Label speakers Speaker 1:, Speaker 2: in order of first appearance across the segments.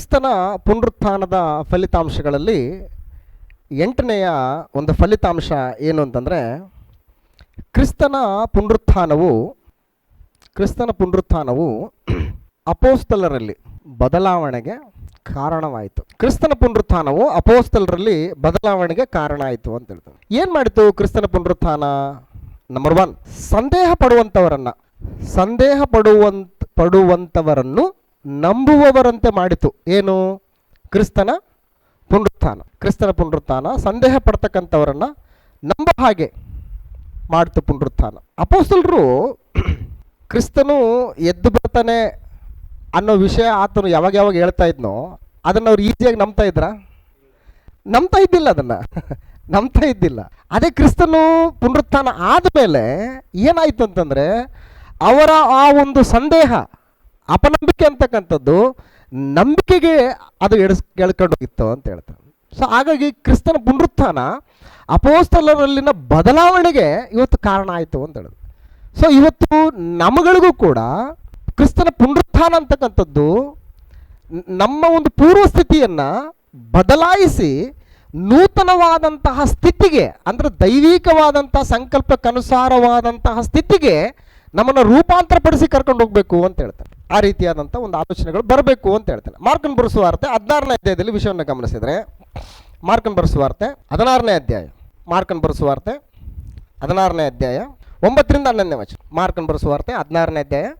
Speaker 1: ಕ್ರಿಸ್ತನ ಪುನರುತ್ಥಾನದ ಫಲಿತಾಂಶಗಳಲ್ಲಿ ಎಂಟನೆಯ ಒಂದು ಫಲಿತಾಂಶ ಏನು ಅಂತಂದರೆ, ಕ್ರಿಸ್ತನ ಪುನರುತ್ಥಾನವು ಕ್ರಿಸ್ತನ ಪುನರುತ್ಥಾನವು ಅಪೋಸ್ತಲರಲ್ಲಿ ಬದಲಾವಣೆಗೆ ಕಾರಣವಾಯಿತು. ಕ್ರಿಸ್ತನ ಪುನರುತ್ಥಾನವು ಅಪೋಸ್ತಲರಲ್ಲಿ ಬದಲಾವಣೆಗೆ ಕಾರಣ ಆಯಿತು ಅಂತ ಹೇಳ್ತಾರೆ. ಏನು ಮಾಡಿತು ಕ್ರಿಸ್ತನ ಪುನರುತ್ಥಾನ? ನಂಬರ್ ಒನ್ ಸಂದೇಹ ಪಡುವಂಥವರನ್ನು ಸಂದೇಹ ಪಡುವಂತ ಪಡುವಂಥವರನ್ನು ನಂಬುವವರಂತೆ ಮಾಡಿತು. ಏನು? ಕ್ರಿಸ್ತನ ಪುನರುತ್ಥಾನ. ಕ್ರಿಸ್ತನ ಪುನರುತ್ಥಾನ, ಸಂದೇಹ ಪಡ್ತಕ್ಕಂಥವರನ್ನು ನಂಬ ಹಾಗೆ ಮಾಡ್ತು ಪುನರುತ್ಥಾನ. ಅಪೋಸ್ತಲರು ಕ್ರಿಸ್ತನು ಎದ್ದು ಬರ್ತಾನೆ ಅನ್ನೋ ವಿಷಯ ಆತನು ಯಾವಾಗ ಯಾವಾಗ ಹೇಳ್ತಾ ಇದ್ನೋ, ಅದನ್ನು ಅವ್ರು ಈಸಿಯಾಗಿ ನಂಬ್ತಾ ಇದ್ರ? ನಂಬ್ತಾ ಇದ್ದಿಲ್ಲ ಅದನ್ನು. ನಂಬ್ತಾ ಇದ್ದಿಲ್ಲ. ಅದೇ ಕ್ರಿಸ್ತನು ಪುನರುತ್ಥಾನ ಆದಮೇಲೆ ಏನಾಯಿತು ಅಂತಂದರೆ ಅವರ ಆ ಒಂದು ಸಂದೇಹ ಅಪನಂಬಿಕೆ ಅಂತಕ್ಕಂಥದ್ದು ನಂಬಿಕೆಗೆ ಅದು ಎಡಸ್ ಎಳ್ಕೊಂಡು ಹೋಗಿತ್ತು ಅಂತ ಹೇಳ್ತಾರೆ. ಸೊ ಹಾಗಾಗಿ ಕ್ರಿಸ್ತನ ಪುನರುತ್ಥಾನ ಅಪೋಸ್ತಲರಲ್ಲಿನ ಬದಲಾವಣೆಗೆ ಇವತ್ತು ಕಾರಣ ಆಯಿತು ಅಂತ ಹೇಳಿದ್ರು ಸೊ ಇವತ್ತು ನಮಗಳಿಗೂ ಕೂಡ ಕ್ರಿಸ್ತನ ಪುನರುತ್ಥಾನ ಅಂತಕ್ಕಂಥದ್ದು ನಮ್ಮ ಒಂದು ಪೂರ್ವ ಸ್ಥಿತಿಯನ್ನು ಬದಲಾಯಿಸಿ ನೂತನವಾದಂತಹ ಸ್ಥಿತಿಗೆ, ಅಂದರೆ ದೈವಿಕವಾದಂತಹ ಸಂಕಲ್ಪಕ್ಕನುಸಾರವಾದಂತಹ ಸ್ಥಿತಿಗೆ ನಮ್ಮನ್ನು ರೂಪಾಂತರಪಡಿಸಿ ಕರ್ಕೊಂಡು ಹೋಗಬೇಕು ಅಂತ ಹೇಳ್ತಾರೆ. ಆ ರೀತಿಯಾದಂಥ ಒಂದು ಆಲೋಚನೆಗಳು ಬರಬೇಕು ಅಂತ ಹೇಳ್ತಾನೆ. ಮಾರ್ಕನ್ ಬರೆಸುವಾರ್ತೆ ಹದಿನಾರನೇ ಅಧ್ಯಾಯದಲ್ಲಿ ವಿಷಯವನ್ನು ಗಮನಿಸಿದರೆ ಮಾರ್ಕನ್ ಬರೆಸುವಾರ್ತೆ ಹದಿನಾರನೇ ಅಧ್ಯಾಯ ಮಾರ್ಕನ್ ಬರೆಸುವಾರ್ತೆ ಹದಿನಾರನೇ ಅಧ್ಯಾಯ ಒಂಬತ್ತರಿಂದ ಹನ್ನೊಂದನೇ ವಚನ. ಮಾರ್ಕನ್ ಬರೆಸುವಾರ್ತೆ ಹದಿನಾರನೇ ಅಧ್ಯಾಯ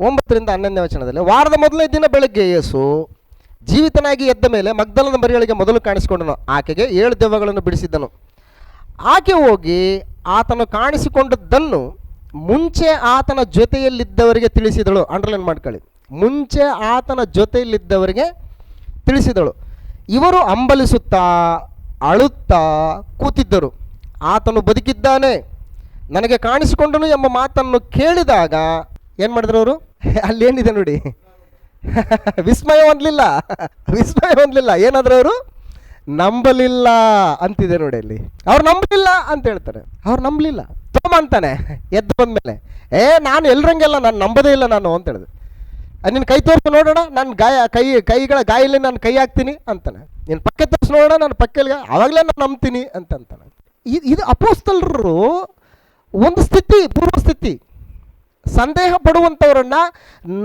Speaker 1: ಒಂಬತ್ತರಿಂದ ಹನ್ನೊಂದನೇ ವಚನದಲ್ಲಿ, ವಾರದ ಮೊದಲನೇ ದಿನ ಬೆಳಗ್ಗೆ ಯೇಸು ಜೀವಿತನಾಗಿ ಎದ್ದ ಮೇಲೆ ಮಗ್ದಲದ ಮರಿಗಳಿಗೆ ಮೊದಲು ಕಾಣಿಸಿಕೊಂಡನು. ಆಕೆಗೆ ಏಳು ದೆವ್ವಗಳನ್ನು ಬಿಡಿಸಿದ್ದನು. ಆಕೆ ಹೋಗಿ ಆತನು ಕಾಣಿಸಿಕೊಂಡದ್ದನ್ನು ಮುಂಚೆ ಆತನ ಜೊತೆಯಲ್ಲಿದ್ದವರಿಗೆ ತಿಳಿಸಿದಳು. ಅಂಡರ್ಲೈನ್ ಮಾಡ್ಕೊಳ್ಳಿ. ಮುಂಚೆ ಆತನ ಜೊತೆಯಲ್ಲಿದ್ದವರಿಗೆ ತಿಳಿಸಿದಳು. ಇವರು ಅಂಬಲಿಸುತ್ತಾ, ಅಳುತ್ತಾ ಕೂತಿದ್ದರು. ಆತನು ಬದುಕಿದ್ದಾನೆ. ನನಗೆ ಕಾಣಿಸಿಕೊಂಡನು ಎಂಬ ಮಾತನ್ನು ಕೇಳಿದಾಗ ಏನು ಮಾಡಿದ್ರು ಅವರು? ಅಲ್ಲೇನಿದೆ ನೋಡಿ. ವಿಸ್ಮಯ ಹೊಂದಲಿಲ್ಲ. ವಿಸ್ಮಯ ಹೊಂದಲಿಲ್ಲ. ಏನಾದರೂ ಅವರು? ನಂಬಲಿಲ್ಲ ಅಂತಿದೆ ನೋಡಿ ಅಲ್ಲಿ. ಅವ್ರು ನಂಬಲಿಲ್ಲ ಅಂತ ಹೇಳ್ತಾರೆ. ಅವ್ರು ನಂಬಲಿಲ್ಲ. ಅಂತಾನೆ, ಎದ್ದು ಬಂದ ಮೇಲೆ ಏ, ನಾನು ಎಲ್ರಂಗೆಲ್ಲ ನಾನು ನಂಬೋದೇ ಇಲ್ಲ ನಾನು ಅಂತ ಹೇಳಿದೆ. ನಿನ್ನ ಕೈ ತೋರಿಸಿ ನೋಡೋಣ, ನಾನು ಗಾಯ, ಕೈ, ಕೈಗಳ ಗಾಯಲ್ಲಿ ನಾನು ಕೈ ಹಾಕ್ತೀನಿ ಅಂತಾನೆ. ನಿನ್ನ ಪಕ್ಕೆ ತೋರಿಸಿ ನೋಡೋಣ, ನಾನು ಪಕ್ಕಲ್ಲಿ ಆವಾಗಲೇ ನಾನು ನಂಬ್ತೀನಿ ಅಂತ ಅಂತಾನೆ ಇದು ಇದು ಅಪೋಸ್ತಲರು ಒಂದು ಸ್ಥಿತಿ, ಪೂರ್ವ ಸ್ಥಿತಿ. ಸಂದೇಹ ಪಡುವಂಥವರನ್ನ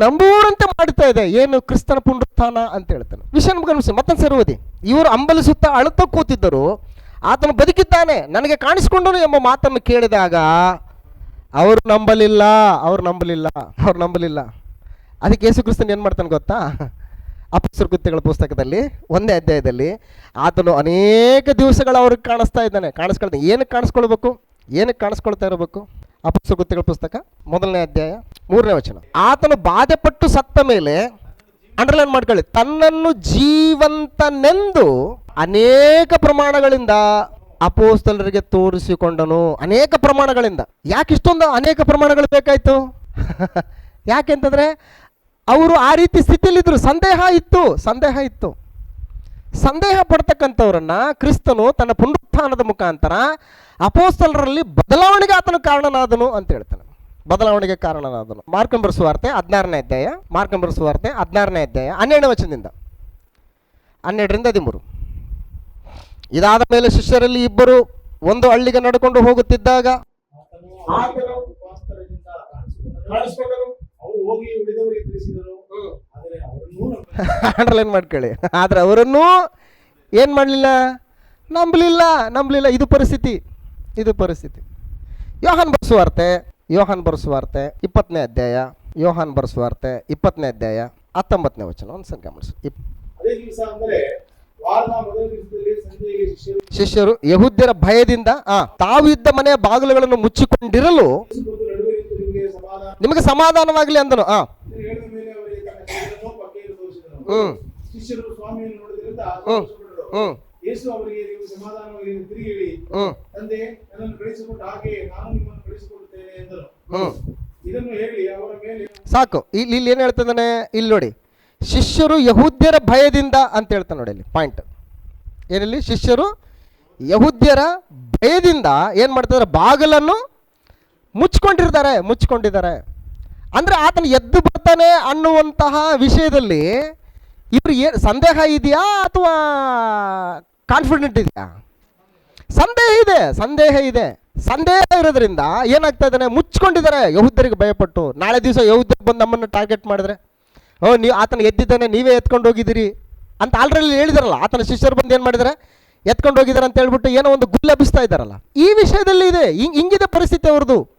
Speaker 1: ನಂಬುವರಂತೆ ಮಾಡ್ತಾ ಇದೆ. ಏನು ಕ್ರಿಸ್ತನ ಪುನರುತ್ಥಾನ ಅಂತ ಹೇಳ್ತಾನೆ. ವಿಷಯ ಗಮನಿಸಿ ಮತ್ತೊಂದು ಸರಿ ಇವರು ಅಂಬಲಿಸುತ್ತಾ ಅಳುತ್ತಾ ಕೂತಿದ್ದರು. ಆತನು ಬದುಕಿದ್ದಾನೆ. ನನಗೆ ಕಾಣಿಸ್ಕೊಂಡನು ಎಂಬ ಮಾತನ್ನು ಕೇಳಿದಾಗ, ಅವರು ನಂಬಲಿಲ್ಲ, ಅವ್ರು ನಂಬಲಿಲ್ಲ ಅವ್ರು ನಂಬಲಿಲ್ಲ. ಅದಕ್ಕೆ ಯೇಸು ಕ್ರಿಸ್ತನ್ ಏನು ಮಾಡ್ತಾನೆ ಗೊತ್ತಾ? ಅಪಸ್ತರ ಕೃತ್ಯಗಳ ಪುಸ್ತಕದಲ್ಲಿ, ಒಂದೇ ಅಧ್ಯಾಯದಲ್ಲಿ ಆತನು ಅನೇಕ ದಿವಸಗಳು ಅವ್ರಿಗೆ ಕಾಣಿಸ್ತಾ ಇದ್ದಾನೆ. ಕಾಣಿಸ್ಕೊಳ್ತಾನೆ. ಏನಕ್ಕೆ ಕಾಣಿಸ್ಕೊಳ್ಬೇಕು? ಏನಕ್ಕೆ ಕಾಣಿಸ್ಕೊಳ್ತಾ ಇರಬೇಕು? ಅಪಸ್ತರ ಕೃತ್ಯಗಳ ಪುಸ್ತಕ, ಮೊದಲನೇ ಅಧ್ಯಾಯ, ಮೂರನೇ ವಚನ. ಆತನು ಬಾಧೆಪಟ್ಟು ಸತ್ತ ಮೇಲೆ, ಅಂಡರ್ಲೈನ್ ಮಾಡ್ಕೊಳ್ಳಿ, ತನ್ನನ್ನು ಜೀವಂತನೆಂದು ಅನೇಕ ಪ್ರಮಾಣಗಳಿಂದ ಅಪೋಸ್ತಲರಿಗೆ ತೋರಿಸಿಕೊಂಡನು. ಅನೇಕ ಪ್ರಮಾಣಗಳಿಂದ. ಯಾಕೆ ಇಷ್ಟೊಂದು ಅನೇಕ ಪ್ರಮಾಣಗಳು ಬೇಕಾಯ್ತು? ಯಾಕೆಂತಂದ್ರೆ ಅವರು ಆ ರೀತಿ ಸ್ಥಿತಿಯಲ್ಲಿದ್ದರು ಸಂದೇಹ ಇತ್ತು ಸಂದೇಹ ಇತ್ತು. ಸಂದೇಹ ಪಡ್ತಕ್ಕಂಥವ್ರನ್ನ ಕ್ರಿಸ್ತನು ತನ್ನ ಪುನರುತ್ಥಾನದ ಮುಖಾಂತರ ಅಪೋಸ್ತಲರಲ್ಲಿ ಬದಲಾವಣೆಗೆ ಆತನು ಕಾರಣನಾದನು ಅಂತ ಹೇಳ್ತಾನೆ. ಬದಲಾವಣೆಗೆ ಕಾರಣನಾದನು. ಮಾರ್ಕಂಬರ ಸುವಾರ್ತೆ ಹದಿನಾರನೇ ಅಧ್ಯಾಯ ಮಾರ್ಕಂಬರ ಸುವಾರ್ತೆ ಹದಿನಾರನೇ ಅಧ್ಯಾಯ ಹನ್ನೆರಡನೇ ವಚನದಿಂದ. ಹನ್ನೆರಡರಿಂದ ಹದಿಮೂರು. ಇದಾದ ಮೇಲೆ ಶಿಷ್ಯರಲ್ಲಿ ಇಬ್ಬರು ಒಂದು ಹಳ್ಳಿಗೆ ನಡ್ಕೊಂಡು ಹೋಗುತ್ತಿದ್ದಾಗ
Speaker 2: ಆತನು ಉಪವಾಸದಿಂದ ಕಾಣಿಸಿಕೊಂಡರು ಅವರು ಹೋಗಿ ಉಳಿದವರಿಗೆ ತಿಳಿಸಿದರು. ಆದರೆ ಅವರನ್ನೂ ನಂಬಲಿಲ್ಲ.
Speaker 1: ಅಂಡರ್ಲೈನ್ ಮಾಡ್ಕೊಳ್ಳಿ? ಆದ್ರೆ ಅವರನ್ನು ಏನು ಮಾಡಲಿಲ್ಲ? ನಂಬಲಿಲ್ಲ ನಂಬಲಿಲ್ಲ. ಇದು ಪರಿಸ್ಥಿತಿ. ಇದು ಪರಿಸ್ಥಿತಿ. ಯೋಹಾನ್ ಬರ್ಸುವಾರ್ತೆ ಯೋಹಾನ್ ಬರ್ಸುವಾರ್ತೆ ಇಪ್ಪತ್ತನೇ ಅಧ್ಯಾಯ ಯೋಹಾನ್ ಬರ್ಸುವಾರ್ತೆ ಇಪ್ಪತ್ತನೇ ಅಧ್ಯಾಯ ಹತ್ತೊಂಬತ್ತನೇ ವಚನ. ಒಂದು ಸಂಖ್ಯೆ ಗಮನಿಸಿ
Speaker 2: ಶಿಷ್ಯರು
Speaker 1: ಯಹುದ್ಯರ ಭಯದಿಂದ ಆ ಇದ್ದ ಮನೆಯ ಬಾಗಿಲುಗಳನ್ನು ಮುಚ್ಚಿಕೊಂಡಿರಲು
Speaker 2: ನಿಮಗೆ
Speaker 1: ಸಮಾಧಾನವಾಗಲಿ ಅಂದನು ಆ. ಹ್ಮ್. ಹ್ಮ್. ಹ್ಮ್.
Speaker 2: ಯೇಸು ಅವರಿಗೆ ನೀವು ಸಮಾಧಾನವಾಗಿ ತಿರುಗಿ ತಂದೆ ನನ್ನನ್ನು ಕಳಿಸಿಕೊಟ್ಟ ಹಾಗೆ ನಾನು ನಿಮ್ಮನ್ನು ಕಳಿಸಿಕೊಡುತ್ತೇನೆ ಎಂದನು ಇದನ್ನು ಹೇಳಿ ಅವರ ಮೇಲೆ
Speaker 1: ಸಾಕು. ಇಲ್ಲಿ ಇಲ್ಲಿ ಏನು ಹೇಳ್ತಿದ್ದಾನೆ? ಇಲ್ಲಿ ನೋಡಿ. ಶಿಷ್ಯರು ಯಹೂದ್ಯರ ಭಯದಿಂದ ಅಂತ ಹೇಳ್ತಾನೆ ನೋಡಿ ಇಲ್ಲಿ ಪಾಯಿಂಟ್ ಏನಿಲ್ಲಿ? ಶಿಷ್ಯರು ಯಹೂದ್ಯರ ಭಯದಿಂದ ಏನು ಮಾಡ್ತಿದ್ದಾರೆ? ಬಾಗಿಲನ್ನು ಮುಚ್ಕೊಂಡಿರ್ತಾರೆ, ಮುಚ್ಕೊಂಡಿದ್ದಾರೆ. ಅಂದರೆ ಆತನ ಎದ್ದು ಬರ್ತಾನೆ ಅನ್ನುವಂತಹ ವಿಷಯದಲ್ಲಿ ಇವರು ಏ, ಸಂದೇಹ ಇದೆಯಾ ಅಥವಾ ಕಾನ್ಫಿಡೆಂಟ್ ಇದೆಯಾ? ಸಂದೇಹ ಇದೆ ಸಂದೇಹ ಇದೆ. ಸಂದೇಹ ಇರೋದ್ರಿಂದ ಏನಾಗ್ತಾ ಇದ್ದಾನೆ? ಮುಚ್ಕೊಂಡಿದ್ದಾರೆ. ಯಹೂದ್ಯರಿಗೆ ಭಯಪಟ್ಟು. ನಾಳೆ ದಿವಸ ಯಹುದ್ದರಿಗೆ ಬಂದು ನಮ್ಮನ್ನು ಟಾರ್ಗೆಟ್ ಮಾಡಿದ್ರೆ. ಓ ನೀವು ಆತನ ಎದ್ದಿದ್ದಾನೆ ನೀವೇ ಎತ್ಕೊಂಡು ಹೋಗಿದ್ದೀರಿ ಅಂತ ಆಲ್ರೆಡಿ ಹೇಳಿದಾರಲ್ಲ. ಆತನ ಶಿಷ್ಯರು ಬಂದು ಏನು ಮಾಡಿದ್ದಾರೆ ಎತ್ಕೊಂಡು ಹೋಗಿದ್ದಾರೆ ಅಂತ ಹೇಳ್ಬಿಟ್ಟು ಏನೋ ಒಂದು ಗುಲ್ಲೆ ಇದ್ದಾರಲ್ಲ. ಈ ವಿಷಯದಲ್ಲಿ ಇದೆ, ಹಿಂಗೆ, ಹಿಂಗಿದೆ ಪರಿಸ್ಥಿತಿ ಅವ್ರದ್ದು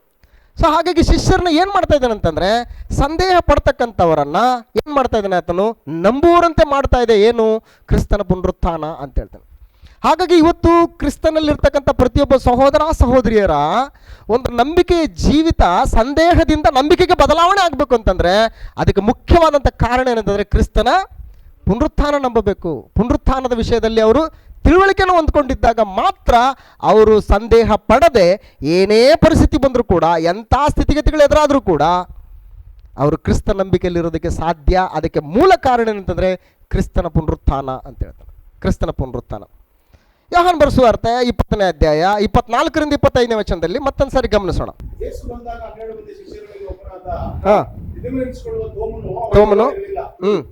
Speaker 1: ಸೊ ಹಾಗಾಗಿ ಶಿಷ್ಯರನ್ನ ಏನು ಮಾಡ್ತಾ ಇದ್ದಾನೆ ಅಂತಂದರೆ, ಸಂದೇಹ ಪಡ್ತಕ್ಕಂಥವರನ್ನ ಏನು ಮಾಡ್ತಾ ಇದ್ದಾನೆ ಆತನು? ನಂಬುವರಂತೆ ಮಾಡ್ತಾ ಇದೆ. ಏನು? ಕ್ರಿಸ್ತನ ಪುನರುತ್ಥಾನ ಅಂತ ಹೇಳ್ತಾನೆ. ಹಾಗಾಗಿ ಇವತ್ತು ಕ್ರಿಸ್ತನಲ್ಲಿರ್ತಕ್ಕಂಥ ಪ್ರತಿಯೊಬ್ಬ ಸಹೋದರ ಸಹೋದರಿಯರ ಒಂದು ನಂಬಿಕೆಯ ಜೀವಿತ ಸಂದೇಹದಿಂದ ನಂಬಿಕೆಗೆ ಬದಲಾವಣೆ ಆಗಬೇಕು ಅಂತಂದರೆ ಅದಕ್ಕೆ ಮುಖ್ಯವಾದಂಥ ಕಾರಣ ಏನಂತಂದರೆ ಕ್ರಿಸ್ತನ ಪುನರುತ್ಥಾನ ನಂಬಬೇಕು. ಪುನರುತ್ಥಾನದ ವಿಷಯದಲ್ಲಿ ಅವರು ತಿಳುವಳಿಕೆಯನ್ನು ಹೊಂದ್ಕೊಂಡಿದ್ದಾಗ ಮಾತ್ರ ಅವರು ಸಂದೇಹ ಪಡದೆ ಏನೇ ಪರಿಸ್ಥಿತಿ ಬಂದರೂ ಕೂಡ, ಎಂಥ ಸ್ಥಿತಿಗತಿಗಳು ಎದುರಾದರೂ ಕೂಡ ಅವರು ಕ್ರಿಸ್ತ ನಂಬಿಕೆಯಲ್ಲಿರೋದಕ್ಕೆ ಸಾಧ್ಯ. ಅದಕ್ಕೆ ಮೂಲ ಕಾರಣ ಏನಂತಂದರೆ ಕ್ರಿಸ್ತನ ಪುನರುತ್ಥಾನ ಅಂತ ಹೇಳ್ತಾರೆ. ಕ್ರಿಸ್ತನ ಪುನರುತ್ಥಾನ. ಯೋಹಾನ್ ಅರ್ಥ ಇಪ್ಪತ್ತನೇ ಅಧ್ಯಾಯ ಇಪ್ಪತ್ನಾಲ್ಕರಿಂದ ಇಪ್ಪತ್ತೈದನೇ ವಚನದಲ್ಲಿ ಮತ್ತೊಂದು ಸಾರಿ ಗಮನಿಸೋಣ.
Speaker 2: ತೋಮನು ಹ್ಮ್.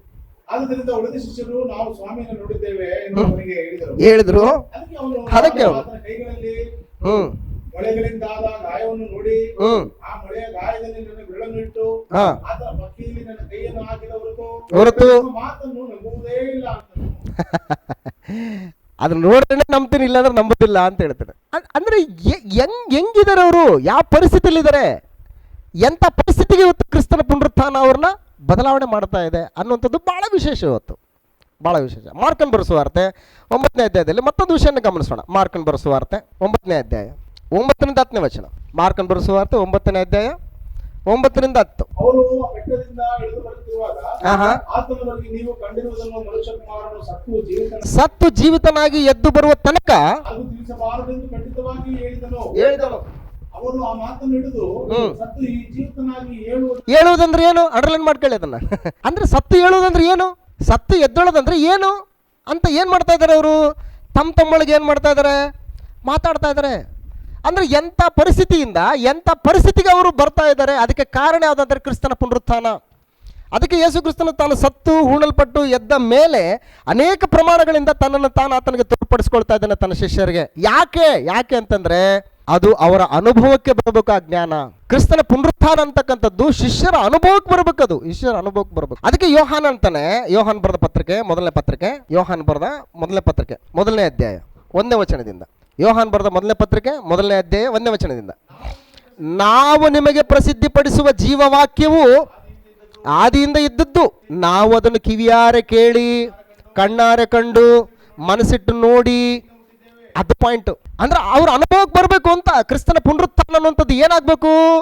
Speaker 2: ಹೇಳಿದರು. ಅದಕ್ಕೆ ಅವನು
Speaker 1: ಅದಕ್ಕೆ ಅವನು.
Speaker 2: ಆತನ ಕೈಗಳಲ್ಲಿ
Speaker 1: ಹ್ಞೂ
Speaker 2: ಮೊಳೆಗಳಿಂದಾದ ಗಾಯವನ್ನು ನೋಡಿ
Speaker 1: ಹ್ಞೂ
Speaker 2: ಆ ಮೊಳೆಯ ಗಾಯದಲ್ಲಿ ನನ್ನ ಬೆರಳನ್ನು ಇಟ್ಟು
Speaker 1: ಹಾಂ.
Speaker 2: ಆತನ ಪಕ್ಕಿಯಲ್ಲಿ ನನ್ನ ಕೈಯನ್ನು ಹಾಕಿದ ಹೊರತು
Speaker 1: ಅದನ್ನ ನೋಡಿದ್ರೆ ನಂಬ್ತೀನಿ, ಇಲ್ಲಾಂದ್ರೆ ನಂಬೋದಿಲ್ಲ ಅಂತ ಹೇಳ್ತಾರೆ. ಅದ್- ಅಂದ್ರೆ ಹೆಂಗ್ ಹೆಂಗಿದ್ದಾರೆ ಅವರು? ಯಾವ ಪರಿಸ್ಥಿತಿಯಲ್ಲಿ ಇದ್ದಾರೆ ಎಂಥ ಪರಿಸ್ಥಿತಿಗೆ ಇವತ್ತು ಕ್ರಿಸ್ತನ ಪುನರುತ್ಥಾನ ಅವ್ರನ್ನ ಬದಲಾವಣೆ ಮಾಡ್ತಾ ಇದೆ ಅನ್ನುವಂಥದ್ದು ಭಾಳ ವಿಶೇಷ ಇವತ್ತು. ಭಾಳ ವಿಶೇಷ. ಮಾರ್ಕನ್ ಬರೆಸುವಾರ್ತೆ ಒಂಬತ್ತನೇ ಅಧ್ಯಾಯದಲ್ಲಿ ಮತ್ತೊಂದು ವಿಷಯನ ಗಮನಿಸೋಣ. ಮಾರ್ಕನ್ ಬರೆಸುವಾರ್ತೆ ಒಂಬತ್ತನೇ ಅಧ್ಯಾಯ. ಒಂಬತ್ತರಿಂದ ಹತ್ತನೇ ವಚನ. ಮಾರ್ಕನ್ ಬರೆಸುವಾರ್ತೆ ಒಂಬತ್ತನೇ ಅಧ್ಯಾಯ. ಒಂಬತ್ತರಿಂದ ಹತ್ತು.
Speaker 2: ಸತ್ತು ಜೀವಿತ
Speaker 1: ಸತ್ತು ಜೀವಿತನಾಗಿ ಎದ್ದು ಬರುವ ತನಕ ಹೇಳುವುದಂದ್ರೆ ಏನು? ಅಂಡರ್ಲೈನ್ ಮಾಡ್ಕೊಳ್ಳಿ ಅದನ್ನ. ಅಂದ್ರೆ ಸತ್ತು ಹೇಳುವುದಂದ್ರೆ ಏನು? ಸತ್ತು ಎದ್ದೊಳದಂದ್ರೆ ಏನು? ಅಂತ ಏನು ಮಾಡ್ತಾ ಇದ್ದಾರೆ ಅವರು? ತಮ್ಮ ತಮ್ಮೊಳಗೆ ಏನು ಮಾಡ್ತಾ ಇದಾರೆ ಮಾತಾಡ್ತಾ ಇದ್ದಾರೆ. ಅಂದ್ರೆ ಎಂಥ ಪರಿಸ್ಥಿತಿಯಿಂದ ಎಂಥ ಪರಿಸ್ಥಿತಿಗೆ ಅವರು ಬರ್ತಾ ಇದ್ದಾರೆ, ಅದಕ್ಕೆ ಕಾರಣ ಯಾವುದಾದ್ರೆ ಕ್ರಿಸ್ತನ ಪುನರುತ್ಥಾನ. ಅದಕ್ಕೆ ಯೇಸು ಕ್ರಿಸ್ತನು ತಾನು ಸತ್ತು, ಹೂಣಲ್ಪಟ್ಟು ಎದ್ದ ಮೇಲೆ ಅನೇಕ ಪ್ರಮಾಣಗಳಿಂದ ತನ್ನನ್ನು ತಾನು ಆತನಿಗೆ ತೋರ್ಪಡಿಸ್ಕೊಳ್ತಾ ಇದ್ದಾನೆ ತನ್ನ ಶಿಷ್ಯರಿಗೆ. ಯಾಕೆ? ಯಾಕೆ ಅಂತಂದ್ರೆ ಅದು ಅವರ ಅನುಭವಕ್ಕೆ ಬರಬೇಕು ಆ ಜ್ಞಾನ. ಕ್ರಿಸ್ತನ ಪುನರುತ್ಥಾನ ಅಂತಕ್ಕಂಥದ್ದು ಶಿಷ್ಯರ ಅನುಭವಕ್ಕೆ ಬರಬೇಕು ಅದು. ಶಿಷ್ಯರ ಅನುಭವಕ್ಕೆ ಬರಬೇಕು. ಅದಕ್ಕೆ ಯೋಹಾನ್ ಅಂತಾನೆ, ಯೋಹಾನ್ ಬರೆದ ಪತ್ರಿಕೆ, ಮೊದಲನೇ ಪತ್ರಿಕೆ, ಯೋಹಾನ್ ಬರೆದ ಮೊದಲನೇ ಪತ್ರಿಕೆ, ಮೊದಲನೇ ಅಧ್ಯಾಯ, ಒಂದನೇ ವಚನದಿಂದ. ಯೋಹಾನ್ ಬರೆದ ಮೊದಲನೇ ಪತ್ರಿಕೆ, ಮೊದಲನೇ ಅಧ್ಯಾಯ, ಒಂದನೇ ವಚನದಿಂದ. ನಾವು ನಿಮಗೆ ಪ್ರಸಿದ್ಧಿಪಡಿಸುವ ಜೀವವಾಕ್ಯವು ಆದಿಯಿಂದ ಇದ್ದದ್ದು. ನಾವು ಅದನ್ನು ಕಿವಿಯಾರೆ ಕೇಳಿ, ಕಣ್ಣಾರೆ ಕಂಡು, ಮನಸ್ಸಿಟ್ಟು ನೋಡಿ, ಅದು ಪಾಯಿಂಟ್ ಅಂದ್ರೆ ಅವ್ರ ಅನುಭವಕ್ಕೆ ಬರಬೇಕು ಅಂತ, ಕ್ರಿಸ್ತನ ಪುನರುತ್ಥಾನ ಅನ್ನುವಂಥದ್ದು ಏನಾಗಬೇಕು?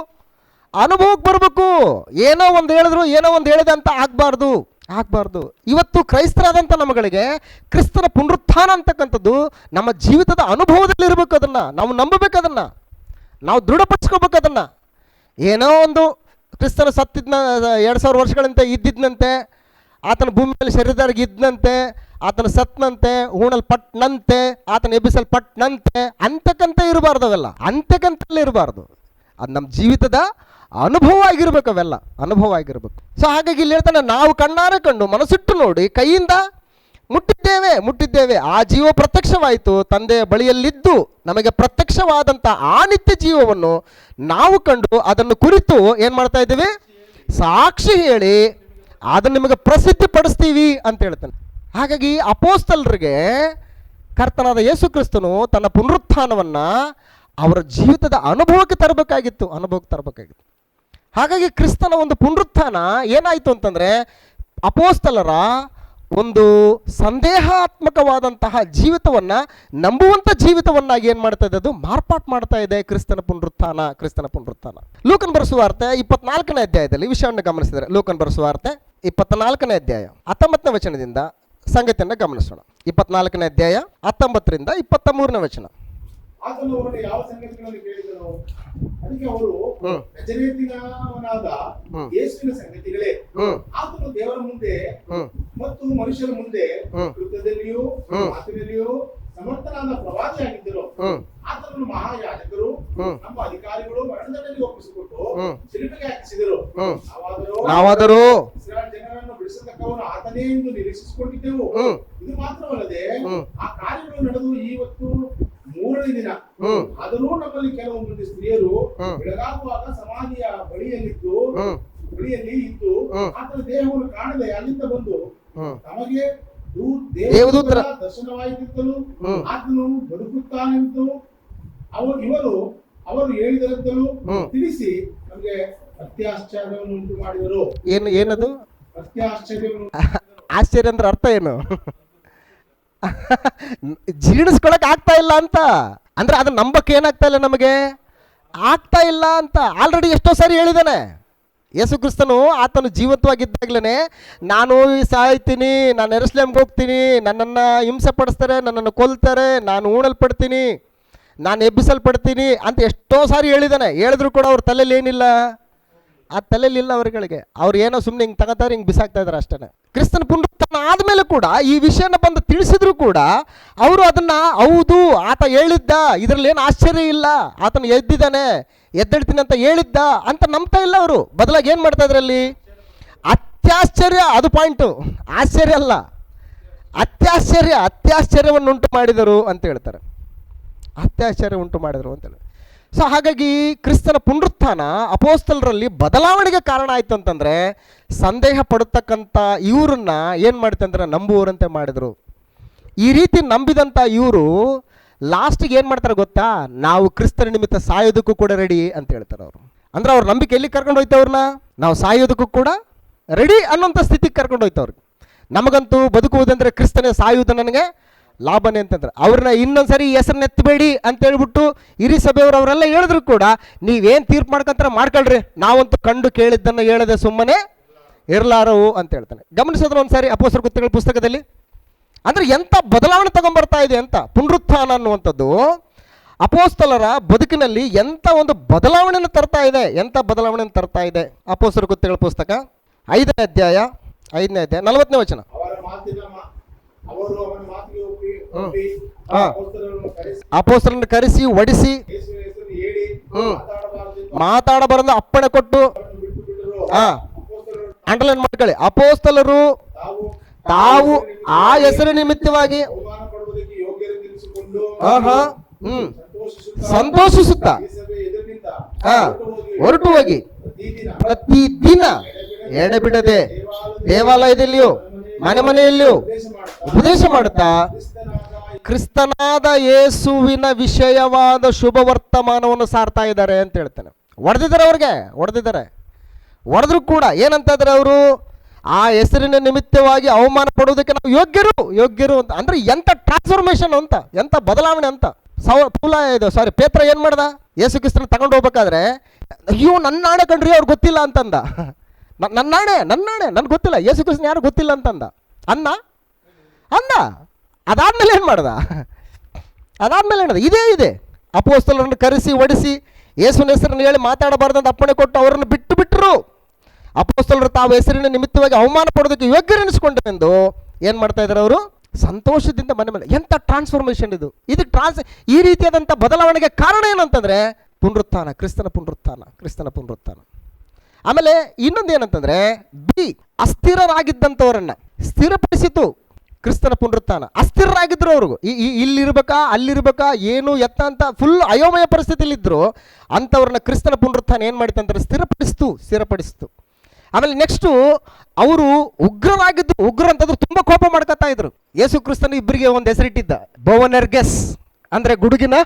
Speaker 1: ಅನುಭವಕ್ಕೆ ಬರಬೇಕು. ಏನೋ ಒಂದು ಹೇಳಿದ್ರು, ಏನೋ ಒಂದು ಹೇಳಿದೆ ಅಂತ ಆಗಬಾರ್ದು. ಆಗಬಾರ್ದು. ಇವತ್ತು ಕ್ರೈಸ್ತರಾದಂಥ ನಮ್ಮಗಳಿಗೆ ಕ್ರಿಸ್ತನ ಪುನರುತ್ಥಾನ ಅಂತಕ್ಕಂಥದ್ದು ನಮ್ಮ ಜೀವಿತದ ಅನುಭವದಲ್ಲಿ ಇರಬೇಕು ಅದನ್ನು. ನಾವು ನಂಬಬೇಕು ಅದನ್ನು. ನಾವು ದೃಢಪಡಿಸ್ಕೋಬೇಕು ಅದನ್ನು. ಏನೋ ಒಂದು ಕ್ರಿಸ್ತನ ಸತ್ತಿದ್ನ ಎರಡು ಸಾವಿರ ವರ್ಷಗಳಂತೆ ಇದ್ದಿದ್ನಂತೆ, ಆತನ ಭೂಮಿಯಲ್ಲಿ ಮೇಲೆ ಇದ್ದಂತೆ ಆತನ ಸತ್ನಂತೆ ಹೂಣಲ್ಲಿ ಪಟ್ನಂತೆ ಆತನ ಎಬ್ಬಿಸಲ್ ಪಟ್ನಂತೆ ಅಂತಕ್ಕಂತ ಇರಬಾರ್ದು ಅವೆಲ್ಲ. ಅಂತಕ್ಕಂತಲ್ಲೇ ಇರಬಾರ್ದು. ಅದು ನಮ್ಮ ಜೀವಿತದ ಅನುಭವ ಆಗಿರ್ಬೇಕು ಅವೆಲ್ಲ, ಅನುಭವ ಆಗಿರ್ಬೇಕು. ಸೊ ಹಾಗಾಗಿ ಇಲ್ಲಿ ಹೇಳ್ತಾನೆ, ನಾವು ಕಣ್ಣಾರೆ ಕಂಡು ಮನಸ್ಸಿಟ್ಟು ನೋಡಿ, ಕೈಯಿಂದ ಮುಟ್ಟಿದ್ದೇವೆ ಮುಟ್ಟಿದ್ದೇವೆ. ಆ ಜೀವ ಪ್ರತ್ಯಕ್ಷವಾಯಿತು, ತಂದೆಯ ಬಳಿಯಲ್ಲಿದ್ದು ನಮಗೆ ಪ್ರತ್ಯಕ್ಷವಾದಂಥ ಆ ನಿತ್ಯ ಜೀವವನ್ನು ನಾವು ಕಂಡು ಅದನ್ನು ಕುರಿತು ಏನು ಮಾಡ್ತಾ ಇದ್ದೀವಿ? ಸಾಕ್ಷಿ ಹೇಳಿ ಅದನ್ನು ನಿಮಗೆ ಪ್ರಸಿದ್ಧಿ ಪಡಿಸ್ತೀವಿ ಅಂತ ಹೇಳ್ತಾನೆ. ಹಾಗಾಗಿ ಅಪೋಸ್ತಲರಿಗೆ ಕರ್ತನಾದ ಯೇಸು ಕ್ರಿಸ್ತನು ತನ್ನ ಪುನರುತ್ಥಾನವನ್ನು ಅವರ ಜೀವಿತದ ಅನುಭವಕ್ಕೆ ತರಬೇಕಾಗಿತ್ತು ಅನುಭವಕ್ಕೆ ತರಬೇಕಾಗಿತ್ತು. ಹಾಗಾಗಿ ಕ್ರಿಸ್ತನ ಒಂದು ಪುನರುತ್ಥಾನ ಏನಾಯಿತು ಅಂತಂದರೆ ಅಪೋಸ್ತಲರ ಒಂದು ಸಂದೇಹಾತ್ಮಕವಾದಂತಹ ಜೀವಿತವನ್ನು ನಂಬುವಂಥ ಜೀವಿತವನ್ನಾಗಿ ಏನು ಮಾಡ್ತಾ ಇದೆ ಅದು ಮಾರ್ಪಾಟ್ ಮಾಡ್ತಾ ಇದೆ ಕ್ರಿಸ್ತನ ಪುನರುತ್ಥಾನ ಕ್ರಿಸ್ತನ ಪುನರುತ್ಥಾನ. ಲೋಕನ್ ಬರೆಸುವಾರ್ತೆ ಇಪ್ಪತ್ನಾಲ್ಕನೇ ಅಧ್ಯಾಯದಲ್ಲಿ ವಿಷಯವನ್ನು ಗಮನಿಸಿದರೆ. ಲೋಕನ್ ಬರೆಸುವಾರ್ತೆ ಇಪ್ಪತ್ನಾಲ್ಕನೇ ಅಧ್ಯಾಯ, ಹತ್ತೊಂಬತ್ತನೇ ವಚನದಿಂದ ಸಂಗತಿಯನ್ನು ಗಮನಿಸೋಣ. ಇಪ್ಪತ್ನಾಲ್ಕನೇ ಅಧ್ಯಾಯ, ಹತ್ತೊಂಬತ್ತರಿಂದ ಇಪ್ಪತ್ತ ಮೂರನೇ ವಚನ.
Speaker 2: ಆತನು ಅವರನ್ನು ಯಾವ ಸಂಗತಿಗಳನ್ನು ಕೇಳಿದರು ಅದಕ್ಕೆ ಅವರು. ನಜರೇತಿನವನಾದ. ಯೇಸುವಿನ ಸಂಗತಿಗಳೇ ಆತನು ದೇವರ ಮುಂದೆ ಮತ್ತು ಮನುಷ್ಯರ ಮುಂದೆ
Speaker 1: ಹ್ಮ್.
Speaker 2: ಮಾತಿನಲ್ಲಿಯೂ ಸಮರ್ಥನಾದ ಪ್ರವಾದಿಯಾಗಿದ್ದರು ಆತನನ್ನು ಮಹಾಯಾಜಕರು. ನಮ್ಮ ಅಧಿಕಾರಿಗಳು ಮರಣದಲ್ಲಿ ಒಪ್ಪಿಸಿಕೊಟ್ಟು. ಸಿಲುಬೆಗೆ ಹಾಕಿಸಿದರು. ನಾವಾದರೂ ಜನರನ್ನು ಬಿಡಿಸತಕ್ಕವನು ಆತನೇ ಎಂದು ನಿರೀಕ್ಷಿಸಿಕೊಂಡಿದ್ದೆವು. ಇದು ಮಾತ್ರವಲ್ಲದೆ. ಆ ಕಾರ್ಯಗಳು ನಡೆದು ಇವತ್ತು ಮೂರನೇ ದಿನ. ಆದರೂ ನಮ್ಮಲ್ಲಿ ಕೆಲವು ಮಂದಿ ಸ್ತ್ರೀಯರು. ಬೆಳಗಾಗುವಾಗ ಸಮಾಧಿಯ ಬಳಿಯಲ್ಲಿದ್ದು. ಬಳಿಯಲ್ಲಿ ಇದ್ದು. ಆತನ ದೇಹವನ್ನು ಕಾಣದೆ ಅಲ್ಲಿಂದ ಬಂದು. ತಮಗೆ
Speaker 1: ದೇವದೂತರ ಹ್ಮ್.
Speaker 2: ಆತನು ಬದುಕುತ್ತಾನೆಂತೂ ಅವರು ಇವರು ಅವರು ಹೇಳಿದರಂತಲೂ. ತಿಳಿಸಿ ನಮಗೆ ಅತ್ಯಾಶ್ಚರ್ಯವನ್ನು ಉಂಟು ಮಾಡಿದರು
Speaker 1: ಏನು ಏನದು
Speaker 2: ಅತ್ಯಾಶ್ಚರ್ಯ
Speaker 1: ಆಶ್ಚರ್ಯ ಅಂದ್ರೆ ಅರ್ಥ ಏನು ಜೀರ್ಣಿಸ್ಕೊಳಕ್ ಆಗ್ತಾ ಇಲ್ಲ ಅಂತ. ಅಂದ್ರೆ ಅದನ್ನ ನಂಬಕ್ಕೆ ಏನಾಗ್ತಾ ಇಲ್ಲ ನಮಗೆ? ಆಗ್ತಾ ಇಲ್ಲ ಅಂತ. ಆಲ್ರೆಡಿ ಎಷ್ಟೋ ಸಾರಿ ಹೇಳಿದಾನೆ ಯೇಸು ಕ್ರಿಸ್ತನು ಆತನು ಜೀವಂತವಾಗಿದ್ದಾಗಲೇ ನಾನು ಸಾಯ್ತೀನಿ, ನಾನು ಎರಸ್ಲೇಮ್ಗೆ ಹೋಗ್ತೀನಿ, ನನ್ನನ್ನು ಹಿಂಸೆ ಪಡಿಸ್ತಾರೆ ನನ್ನನ್ನು ಕೊಲ್ತಾರೆ, ನಾನು ಊಣಲ್ಪಡ್ತೀನಿ ನಾನು ಎಬ್ಬಿಸಲ್ಪಡ್ತೀನಿ ಅಂತ ಎಷ್ಟೋ ಸಾರಿ ಹೇಳಿದ್ದಾನೆ. ಹೇಳಿದ್ರು ಕೂಡ ಅವ್ರ ತಲೆಯಲ್ಲಿ ಏನಿಲ್ಲ. ಆ ತಲೆಯಲ್ಲಿ ಇಲ್ಲ ಅವರುಗಳಿಗೆ. ಅವ್ರು ಏನೋ ಸುಮ್ಮನೆ ಹಿಂಗೆ ತಗೋತಾರೆ ಹಿಂಗೆ ಬಿಸಾಕ್ತಾ ಇದಾರೆ ಅಷ್ಟೇ ಕ್ರಿಸ್ತನ ಪುನರುತ್ಥಾನ ಆದಮೇಲೆ ಕೂಡ ಈ ವಿಷಯನ ಬಂದು ತಿಳಿಸಿದ್ರು ಕೂಡ ಅವರು ಅದನ್ನ, ಹೌದು, ಆತ ಹೇಳಿದ್ದ, ಇದರಲ್ಲಿ ಏನು ಆಶ್ಚರ್ಯ ಇಲ್ಲ, ಆತನ ಎದ್ದಿದ್ದಾನೆ, ಎದ್ದೇಳ್ತೀನಿ ಅಂತ ಹೇಳಿದ್ದ ಅಂತ ನಂಬ್ತಾ ಇಲ್ಲ ಅವರು. ಬದಲಾಗಿ ಏನು ಮಾಡ್ತಾ ಇದ್ರಲ್ಲಿ ಅತ್ಯಾಶ್ಚರ್ಯ, ಅದು ಪಾಯಿಂಟು ಆಶ್ಚರ್ಯ ಅಲ್ಲ. ಅತ್ಯಾಶ್ಚರ್ಯ ಅತ್ಯಾಶ್ಚರ್ಯವನ್ನು ಉಂಟು ಮಾಡಿದರು ಅಂತ ಹೇಳ್ತಾರೆ. ಅತ್ಯಾಶ್ಚರ್ಯ ಉಂಟು ಮಾಡಿದರು ಅಂತೇಳಿ ಸೊ ಹಾಗಾಗಿ ಕ್ರಿಸ್ತನ ಪುನರುತ್ಥಾನ ಅಪೋಸ್ತಲರಲ್ಲಿ ಬದಲಾವಣೆಗೆ ಕಾರಣ ಆಯ್ತು ಅಂತಂದರೆ ಸಂದೇಹ ಪಡತಕ್ಕಂಥ ಇವರನ್ನ ಏನು ಮಾಡ್ತಂದ್ರೆ ನಂಬುವರಂತೆ ಮಾಡಿದರು. ಈ ರೀತಿ ನಂಬಿದಂಥ ಇವರು ಲಾಸ್ಟಿಗೆ ಏನು ಮಾಡ್ತಾರೆ ಗೊತ್ತಾ? ನಾವು ಕ್ರಿಸ್ತನ ನಿಮಿತ್ತ ಸಾಯೋದಕ್ಕೂ ಕೂಡ ರೆಡಿ ಅಂತ ಹೇಳ್ತಾರೆ ಅವರು. ಅಂದ್ರೆ ಅವ್ರ ನಂಬಿಕೆ ಎಲ್ಲಿ ಕರ್ಕೊಂಡು ಹೋಯ್ತು ಅವ್ರನ್ನ? ನಾವು ಸಾಯೋದಕ್ಕೂ ಕೂಡ ರೆಡಿ ಅನ್ನೋಂಥ ಸ್ಥಿತಿಗೆ ಕರ್ಕೊಂಡು ಹೋಯ್ತು ಅವ್ರಿಗೆ ನಮಗಂತೂ ಬದುಕುವುದಂದರೆ ಕ್ರಿಸ್ತನೇ ಸಾಯುವುದು ನನಗೆ ಲಾಭನೇ ಅಂತಂದ್ರೆ ಅವ್ರನ್ನ ಇನ್ನೊಂದ್ಸರಿ ಹೆಸರು ಹೆಸರನ್ನ ಎತ್ತಬೇಡಿ ಅಂತ ಹೇಳ್ಬಿಟ್ಟು ಹಿರಿ ಸಭೆಯವರು ಅವರೆಲ್ಲ ಹೇಳಿದ್ರು ಕೂಡ, ನೀವೇನು ತೀರ್ಪು ಮಾಡ್ಕೊಂತಾರ ಮಾಡ್ಕೊಳ್ರಿ. ನಾವಂತೂ ಕಂಡು ಕೇಳಿದ್ದನ್ನು ಹೇಳದೆ ಸುಮ್ಮನೆ ಇರಲಾರವು ಅಂತ ಹೇಳ್ತಾನೆ. ಗಮನಿಸಿದ್ರೆ ಒಂದ್ಸಾರಿ ಅಪೋಸರ ಕೃತ್ಯಗಳ ಪುಸ್ತಕದಲ್ಲಿ, ಅಂದ್ರೆ ಎಂಥ ಬದಲಾವಣೆ ತಗೊಂಡ್ಬರ್ತಾ ಇದೆ ಅಂತ, ಪುನರುತ್ಥಾನ ಅನ್ನುವಂಥದ್ದು, ಅಪೋಸ್ತಲರ ಬದುಕಿನಲ್ಲಿ ಎಂಥ ಒಂದು ಬದಲಾವಣೆಯನ್ನು ತರ್ತಾ ಇದೆ ಎಂಥ ಬದಲಾವಣೆಯನ್ನು ತರ್ತಾ ಇದೆ ಅಪೋಸರ ಕೃತ್ಯಗಳ ಪುಸ್ತಕ? ಐದನೇ ಅಧ್ಯಾಯ ಐದನೇ ಅಧ್ಯಾಯ, ನಲವತ್ತನೇ ವಚನ.
Speaker 2: ಅಪೊಸ್ತಲರನ್ನು ಕರೆಸಿ
Speaker 1: ಒಡಿಸಿ. ಮಾತಾಡಬಾರದು ಅಪ್ಪಣೆ ಕೊಟ್ಟು ಹಾ. ಅಂಡರ್ಲೈನ್ ಮಾಡ್ಕೊಳ್ಳಿ. ಅಪೋಸ್ತಲರು
Speaker 2: ತಾವು
Speaker 1: ಆ ಹೆಸರು ನಿಮಿತ್ತವಾಗಿ ಹ್ಮ್.
Speaker 2: ಸಂತೋಷಿಸುತ್ತಾ
Speaker 1: ಹಾ.
Speaker 2: ಹೊರಟು ಹೋಗಿ.
Speaker 1: ಪ್ರತಿ ದಿನ ಎಡೆಬಿಡದೆ ದೇವಾಲಯದಲ್ಲಿಯೋ ಮನೆ ಮನೆಯಲ್ಲಿಯೂ
Speaker 2: ಉಪದೇಶ ಮಾಡುತ್ತಾ, ಕ್ರಿಸ್ತನಾದ
Speaker 1: ಯೇಸುವಿನ ವಿಷಯವಾದ ಶುಭ ವರ್ತಮಾನವನ್ನು ಸಾರ್ತಾ ಇದ್ದಾರೆ ಅಂತ ಹೇಳ್ತಾನೆ. ಹೊಡೆದಿದ್ದಾರೆ ಅವ್ರಿಗೆ ಹೊಡೆದಿದ್ದಾರೆ ಹೊಡೆದ್ರು ಕೂಡ ಏನಂತಂದ್ರೆ ಅವರು, ಆ ಹೆಸರಿನ ನಿಮಿತ್ತವಾಗಿ ಅವಮಾನ ಪಡೋದಕ್ಕೆ ನಾವು ಯೋಗ್ಯರು ಯೋಗ್ಯರು ಅಂತ. ಅಂದ್ರೆ ಎಂಥ ಟ್ರಾನ್ಸ್ಫಾರ್ಮೇಶನ್ ಅಂತ ಎಂಥ ಬದಲಾವಣೆ ಅಂತ. ಸವ ಪೂಲ ಇದು ಸಾರಿ ಪೇತ್ರ ಏನು ಮಾಡ್ದ? ಯೇಸು ಕ್ರಿಸ್ತನ ತಗೊಂಡು ಹೋಗ್ಬೇಕಾದ್ರೆ, ಅಯ್ಯೋ ನನ್ನ ನಾಣೆ ಕಂಡ್ರಿ ಅವ್ರು ಗೊತ್ತಿಲ್ಲ ಅಂತಂದ. ನನ್ನ ನಾಣೆ ನನ್ನ ನಾಣೆ, ನನ್ಗೆ ಗೊತ್ತಿಲ್ಲ. ಯೇಸು ಕ್ರಿಸ್ತನ ಯಾರು ಗೊತ್ತಿಲ್ಲ ಅಂತಂದ. ಅನ್ನ ಅಂದ. ಅದಾದ್ಮೇಲೆ ಏನು ಮಾಡ್ದ? ಅದಾದ್ಮೇಲೆ ಏನದ ಇದೇ, ಇದೆ. ಅಪೋಸ್ತಲರನ್ನು ಕರೆಸಿ, ಒಡಿಸಿ, ಯೇಸುವಿನ ಹೆಸರನ್ನು ಹೇಳಿ ಮಾತಾಡಬಾರ್ದಂತ ಅಪ್ಪಣೆ ಕೊಟ್ಟು ಅವರನ್ನು ಬಿಟ್ಟು ಬಿಟ್ಟರು ಅಪೋಸ್ತಲರು ತಾವು ಹೆಸರಿನ ನಿಮಿತ್ತವಾಗಿ ಅವಮಾನ ಪಡೋದಕ್ಕೆ ಯೋಗ್ಯರೆನಿಸ್ಕೊಂಡ್ರೆಂದು ಏನು ಮಾಡ್ತಾ ಇದ್ದಾರೆ ಅವರು? ಸಂತೋಷದಿಂದ ಮನೆ ಮೇಲೆ ಎಂಥ ಟ್ರಾನ್ಸ್ಫಾರ್ಮೇಷನ್ ಇದು? ಇದು ಟ್ರಾನ್ಸ್ ಈ ರೀತಿಯಾದಂಥ ಬದಲಾವಣೆಗೆ ಕಾರಣ ಏನಂತಂದರೆ ಪುನರುತ್ಥಾನ, ಕ್ರಿಸ್ತನ ಪುನರುತ್ಥಾನ ಕ್ರಿಸ್ತನ ಪುನರುತ್ಥಾನ. ಆಮೇಲೆ ಇನ್ನೊಂದು ಏನಂತಂದರೆ, ಬಿ ಅಸ್ಥಿರರಾಗಿದ್ದಂಥವರನ್ನು ಸ್ಥಿರಪಡಿಸಿತು. ಕ್ರಿಸ್ತನ ಪುನರುತ್ಥಾನ. ಅಸ್ಥಿರರಾಗಿದ್ರು ಅವ್ರಿಗೂ. ಈ ಇಲ್ಲಿರ್ಬೇಕಾ, ಅಲ್ಲಿರ್ಬೇಕಾ, ಏನು ಎತ್ತ ಅಂತ ಫುಲ್ ಅಯೋಮಯ ಪರಿಸ್ಥಿತಿಯಲ್ಲಿದ್ದರು ಅಂಥವ್ರನ್ನ ಕ್ರಿಸ್ತನ ಪುನರುತ್ಥಾನ ಏನು ಮಾಡಿತು ಅಂತಾರೆ ಸ್ಥಿರಪಡಿಸ್ತು ಸ್ಥಿರಪಡಿಸ್ತು. ಆಮೇಲೆ ನೆಕ್ಸ್ಟು ಅವರು ಉಗ್ರರಾಗಿದ್ದು ಉಗ್ರ ಅಂತಂದ್ರೆ ತುಂಬ ಕೋಪ ಮಾಡ್ಕೊತಾ ಇದ್ರು. ಯೇಸು ಕ್ರಿಸ್ತನ ಇಬ್ಬರಿಗೆ ಒಂದು ಹೆಸರಿಟ್ಟಿದ್ದ. ಬೋವನರ್ಗೆಸ್, ಅಂದರೆ ಗುಡುಗಿನ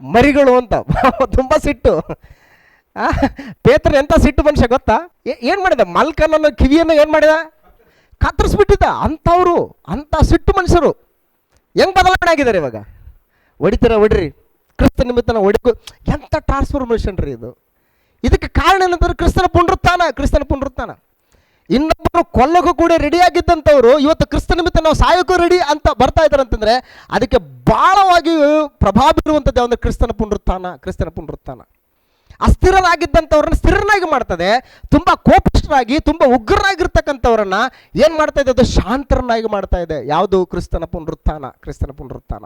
Speaker 1: ಮರಿಗಳು ಅಂತ. ತುಂಬ ಸಿಟ್ಟು. ಪೇತ್ರ ಎಂಥ ಸಿಟ್ಟು ಮನುಷ್ಯ ಗೊತ್ತಾ? ಏನು ಮಾಡಿದ? ಮಲ್ಕನನ್ನು ಕಿವಿಯನ್ನು ಏನು ಮಾಡಿದ? ಕತ್ತರಿಸ್ಬಿಟ್ಟಿದ್ದ ಅಂಥವ್ರು ಅಂಥ ಸಿಟ್ಟು ಮನುಷ್ಯರು. ಹೆಂಗೆ ಬದಲಾವಣೆ ಆಗಿದ್ದಾರೆ ಇವಾಗ? ಹೊಡಿತೀರ, ಹೊಡ್ರಿ. ಕ್ರಿಸ್ತ ನಿಮಿತ್ತನ ಹೊಡಿಕು ಎಂಥ ಟ್ರಾನ್ಸ್ಫಾರ್ಮೇಷನ್ ರೀ ಇದು? ಇದಕ್ಕೆ ಕಾರಣ ಏನಂತಂದ್ರೆ ಕ್ರಿಸ್ತನ ಪುನರುತ್ಥಾನ ಕ್ರಿಸ್ತನ ಪುನರುತ್ಥಾನ. ಇನ್ನೊಬ್ಬರು ಕೊಲ್ಲಕ್ಕೂ ಕೂಡ ರೆಡಿ ಆಗಿದ್ದಂಥವ್ರು, ಇವತ್ತು ಕ್ರಿಸ್ತ ನಿಮಿತ್ತ ನಾವು ಸಾಯೋಕ್ಕೂ ರೆಡಿ ಅಂತ ಬರ್ತಾ ಇದ್ದಾರೆ ಅಂತಂದರೆ, ಅದಕ್ಕೆ ಭಾಳವಾಗಿ ಪ್ರಭಾವ ಬೀರುವಂಥದ್ದು ಒಂದು ಕ್ರಿಸ್ತನ ಪುನರುತ್ಥಾನ ಕ್ರಿಸ್ತನ ಪುನರುತ್ಥಾನ. ಅಸ್ಥಿರರಾಗಿದ್ದಂಥವ್ರನ್ನ ಸ್ಥಿರನಾಗಿ ಮಾಡ್ತದೆ. ತುಂಬ ಕೋಪಿಷ್ಠರಾಗಿ, ತುಂಬ ಉಗ್ರರಾಗಿರ್ತಕ್ಕಂಥವ್ರನ್ನ ಏನು ಮಾಡ್ತಾ ಇದೆ? ಅದು ಶಾಂತರನ್ನಾಗಿ ಮಾಡ್ತಾ ಇದೆ. ಯಾವುದು? ಕ್ರಿಸ್ತನ ಪುನರುತ್ಥಾನ ಕ್ರಿಸ್ತನ ಪುನರುತ್ಥಾನ.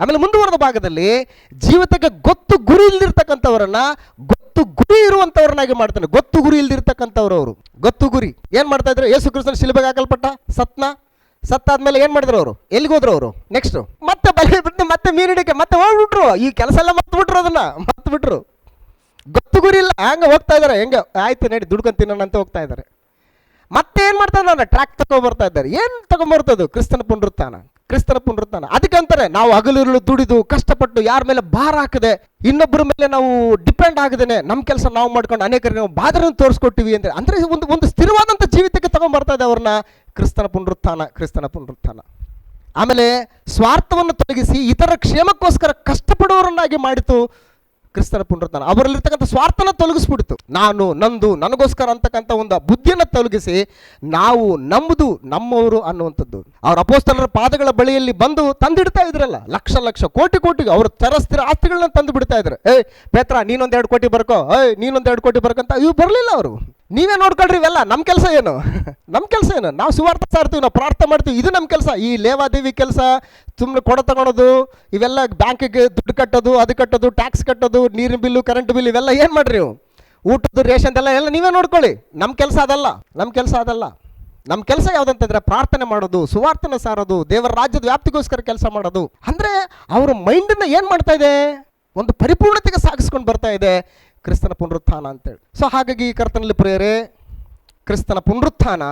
Speaker 1: ಆಮೇಲೆ ಮುಂದುವರೆದ ಭಾಗದಲ್ಲಿ ಜೀವಿತಕ್ಕೆ ಗೊತ್ತು ಗುರಿ ಇಲ್ದಿರ್ತಕ್ಕಂಥವ್ರನ್ನ ಗೊತ್ತು ಗುರಿ ಇರುವಂಥವ್ರನ್ನಾಗಿ ಮಾಡ್ತಾನೆ. ಗೊತ್ತು ಗುರಿ ಇಲ್ದಿರ್ತಕ್ಕಂಥವ್ರು ಅವರು. ಗೊತ್ತು ಗುರಿ. ಏನ್ ಮಾಡ್ತಾ ಇದ್ರು? ಯೇಸು ಕ್ರಿಸ್ತನ ಶಿಲ್ಬೆಗೆ ಹಾಕಲ್ಪಟ್ಟ? ಸತ್ನ? ಸತ್ತಾದ್ಮೇಲೆ ಏನ್ ಮಾಡಿದ್ರು ಅವರು? ಎಲ್ಲಿಗೆ ಹೋದ್ರು ಅವರು? ನೆಕ್ಸ್ಟ್ ಮತ್ತೆ ಬಲಿ ಬಿಟ್ಟು ಮತ್ತೆ ಮೀನಿಡಿಕೆ ಮತ್ತೆ ಹೋಗ್ಬಿಟ್ರು ಈ ಕೆಲಸ ಎಲ್ಲ ಮತ್ತೆ ಬಿಟ್ರು ಅದನ್ನ. ಮತ್ತೆ ಬಿಟ್ರು. ಗೊತ್ತು ಗುರಿ ಇಲ್ಲ. ಹಂಗ ಹೋಗ್ತಾ ಇದಾರೆ. ಹೆಂಗ? ಆಯ್ತು ನಡಿ, ದುಡ್ಕೊಂಡ್ ತಿನ್ನೋಣ ಅಂತ ಹೋಗ್ತಾ ಇದಾರೆ. ಮತ್ತೆ ಏನು ಮಾಡ್ತಾ ನಾನು ಟ್ರ್ಯಾಕ್ ತಗೊಂಡ್ಬರ್ತಾ ಇದ್ದಾರೆ. ಏನ್ ತಗೊಂಬರ್ತದು? ಕ್ರಿಸ್ತನ ಪುನರುತ್ಥಾನ. ಕ್ರಿಸ್ತನ ಪುನರುತ್ಥಾನ. ಅದಕ್ಕಂತಾರೆ ನಾವು ಹಗಲಿರುಳು ದುಡಿದು, ಕಷ್ಟಪಟ್ಟು ಯಾರ ಮೇಲೆ ಭಾರ ಹಾಕದೆ ಇನ್ನೊಬ್ಬರ ಮೇಲೆ ನಾವು ಡಿಪೆಂಡ್ ಆಗದೇನೆ ನಮ್ಮ ಕೆಲಸ ನಾವು ಮಾಡ್ಕೊಂಡು ಅನೇಕರಿಗೆ ನಾವು ಬಾದರನ್ನು ತೋರಿಸ್ಕೊಟ್ಟಿವಿ ಅಂದ್ರೆ ಅಂದ್ರೆ ಒಂದು ಒಂದು ಸ್ಥಿರವಾದಂಥ ಜೀವಿತಕ್ಕೆ ತಗೊಂಡ್ಬರ್ತಾ ಇದೆ ಅವ್ರನ್ನ ಕ್ರಿಸ್ತನ ಪುನರುತ್ಥಾನ ಕ್ರಿಸ್ತನ ಪುನರುತ್ಥಾನ. ಆಮೇಲೆ ಸ್ವಾರ್ಥವನ್ನು ತೊಲಗಿಸಿ ಇತರ ಕ್ಷೇಮಕ್ಕೋಸ್ಕರ ಕಷ್ಟಪಡುವವರನ್ನಾಗಿ ಮಾಡಿತು. ಕ್ರಿಸ್ತನ ಪುನರುತ್ಥಾನ. ಅವರಲ್ಲಿರ್ತಕ್ಕಂಥ ಸ್ವಾರ್ಥನ ತೊಲಗಿಸ್ಬಿಡ್ತು. ನಾನು, ನಂದು, ನನಗೋಸ್ಕರ ಅಂತಕ್ಕಂಥ ಒಂದು ಬುದ್ಧಿಯನ್ನು ತೊಲಗಿಸಿ ನಾವು ನಮ್ಮದು ನಮ್ಮವರು ಅನ್ನುವಂಥದ್ದು. ಅವ್ರ ಅಪೋಸ್ತಲರ ಪಾದಗಳ ಬಳಿಯಲ್ಲಿ ಬಂದು ತಂದಿಡ್ತಾ ಇದ್ರಲ್ಲ, ಲಕ್ಷ ಲಕ್ಷ, ಕೋಟಿ ಕೋಟಿ ಅವರು ತರಸ್ತಿರ ಆಸ್ತಿಗಳನ್ನ ತಂದು ಬಿಡ್ತಾ ಇದ್ರು. ಏ ಪೇತ್ರ, ನೀನೊಂದ್ ಎರಡು ಕೋಟಿ ಬರ್ಕೋ, ಏಯ್, ನೀನೊಂದು ಎರಡು ಕೋಟಿ ಬರ್ಕಂತ ಇವು ಬರಲಿಲ್ಲ ಅವರು. ನೀವೇ ನೋಡ್ಕೊಳ್ರಿ ಇವೆಲ್ಲ ನಮ್ಮ ಕೆಲಸ ಏನು? ನಮ್ಮ ಕೆಲಸ ಏನು? ನಾವು ಸುವಾರ್ಥ ಸಾರ್ತೀವಿ, ನಾವು ಪ್ರಾರ್ಥನೆ ಮಾಡ್ತೀವಿ, ಇದು ನಮ್ಮ ಕೆಲಸ. ಈ ಲೇವಾದೇವಿ ಕೆಲಸ ಸುಮ್ಮನೆ ಕೊಡ ತಗೊಳೋದು, ಇವೆಲ್ಲ ಬ್ಯಾಂಕಿಗೆ ದುಡ್ಡು ಕಟ್ಟೋದು, ಅದು ಕಟ್ಟೋದು, ಟ್ಯಾಕ್ಸ್ ಕಟ್ಟೋದು, ನೀರಿನ ಬಿಲ್ಲು, ಕರೆಂಟ್ ಬಿಲ್ ಇವೆಲ್ಲ ಏನು ಮಾಡ್ರಿ ನೀವು? ಊಟದ್ದು ರೇಷನ್ದೆಲ್ಲ ಎಲ್ಲ ನೀವೇ ನೋಡ್ಕೊಳ್ಳಿ. ನಮ್ಮ ಕೆಲಸ ಅದಲ್ಲ ನಮ್ಮ ಕೆಲಸ ಅದಲ್ಲ. ನಮ್ಮ ಕೆಲಸ ಯಾವುದಂತಂದ್ರೆ ಪ್ರಾರ್ಥನೆ ಮಾಡೋದು ಸುವಾರ್ಥನ ಸಾರೋದು, ದೇವರ ರಾಜ್ಯದ ವ್ಯಾಪ್ತಿಗೋಸ್ಕರ ಕೆಲಸ ಮಾಡೋದು. ಅಂದರೆ ಅವರ ಮೈಂಡನ್ನ ಏನು ಮಾಡ್ತಾ ಇದೆ? ಒಂದು ಪರಿಪೂರ್ಣತೆಗೆ ಸಾಗಿಸ್ಕೊಂಡು ಬರ್ತಾ ಇದೆ. ಕ್ರಿಸ್ತನ ಪುನರುತ್ಥಾನ ಅಂತೇಳಿ. ಸೊ ಹಾಗಾಗಿ ಈ ಕರ್ತನಲ್ಲಿ ಪ್ರೇರೆ ಕ್ರಿಸ್ತನ ಪುನರುತ್ಥಾನ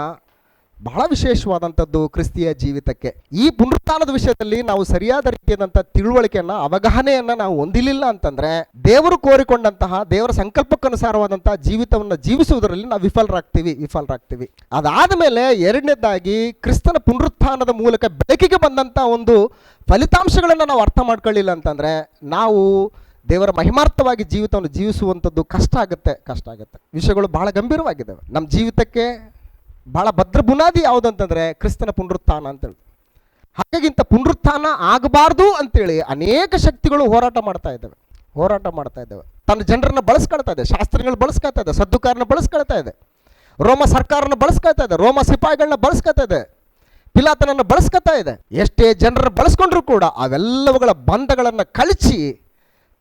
Speaker 1: ಬಹಳ ವಿಶೇಷವಾದಂಥದ್ದು ಕ್ರಿಸ್ತಿಯ ಜೀವಿತಕ್ಕೆ. ಈ ಪುನರುತ್ಥಾನದ ವಿಷಯದಲ್ಲಿ ನಾವು ಸರಿಯಾದ ರೀತಿಯಾದಂಥ ತಿಳುವಳಿಕೆಯನ್ನು, ಅವಗಾಹನೆಯನ್ನು ನಾವು ಹೊಂದಿಲಿಲ್ಲ ಅಂತಂದರೆ, ದೇವರು ಕೋರಿಕೊಂಡಂತಹ, ದೇವರ ಸಂಕಲ್ಪಕ್ಕನುಸಾರವಾದಂತಹ ಜೀವಿತವನ್ನು ಜೀವಿಸುವುದರಲ್ಲಿ ನಾವು ವಿಫಲರಾಗ್ತೀವಿ ವಿಫಲರಾಗ್ತೀವಿ. ಅದಾದ ಮೇಲೆ ಎರಡನೇದಾಗಿ ಕ್ರಿಸ್ತನ ಪುನರುತ್ಥಾನದ ಮೂಲಕ ಬೆಳಕಿಗೆ ಬಂದಂಥ ಒಂದು ಫಲಿತಾಂಶಗಳನ್ನು ನಾವು ಅರ್ಥ ಮಾಡ್ಕೊಳ್ಳಿಲ್ಲ ಅಂತಂದರೆ, ನಾವು ದೇವರ ಮಹಿಮಾರ್ಥವಾಗಿ ಜೀವಿತವನ್ನು ಜೀವಿಸುವಂಥದ್ದು ಕಷ್ಟ ಆಗುತ್ತೆ ಕಷ್ಟ ಆಗುತ್ತೆ. ವಿಷಯಗಳು ಬಹಳ ಗಂಭೀರವಾಗಿದ್ದಾವೆ. ನಮ್ಮ ಜೀವಿತಕ್ಕೆ ಬಹಳ ಭದ್ರ ಬುನಾದಿ ಯಾವುದು ಅಂತಂದ್ರೆ ಕ್ರಿಸ್ತನ ಪುನರುತ್ಥಾನ ಅಂತೇಳಿ. ಹಾಗಾಗಿ ಇಂಥ ಪುನರುತ್ಥಾನ ಆಗಬಾರ್ದು ಅಂತೇಳಿ ಅನೇಕ ಶಕ್ತಿಗಳು ಹೋರಾಟ ಮಾಡ್ತಾ ಇದ್ದಾವೆ. ಹೋರಾಟ ಮಾಡ್ತಾ ಇದ್ದಾವೆ. ತನ್ನ ಜನರನ್ನ ಬಳಸ್ಕೊಳ್ತಾ ಇದೆ, ಶಾಸ್ತ್ರಗಳನ್ನ ಬಳಸ್ಕೊಳ್ತಾ ಇದೆ ಸದ್ದುಕಾರನ ಬಳಸ್ಕೊಳ್ತಾ ಇದೆ. ರೋಮ ಸರ್ಕಾರನ ಬಳಸ್ಕೊಳ್ತಾ ಇದೆ, ರೋಮ ಸಿಪಾಯಿಗಳನ್ನ ಬಳಸ್ಕೊಳ್ತಾ ಇದೆ. ಪಿಲಾತನನ್ನು ಬಳಸ್ಕೊತಾ ಇದೆ. ಎಷ್ಟೇ ಜನರನ್ನ ಬಳಸ್ಕೊಂಡ್ರು ಕೂಡ ಅವೆಲ್ಲವುಗಳ ಬಂಧಗಳನ್ನು ಕಳಚಿ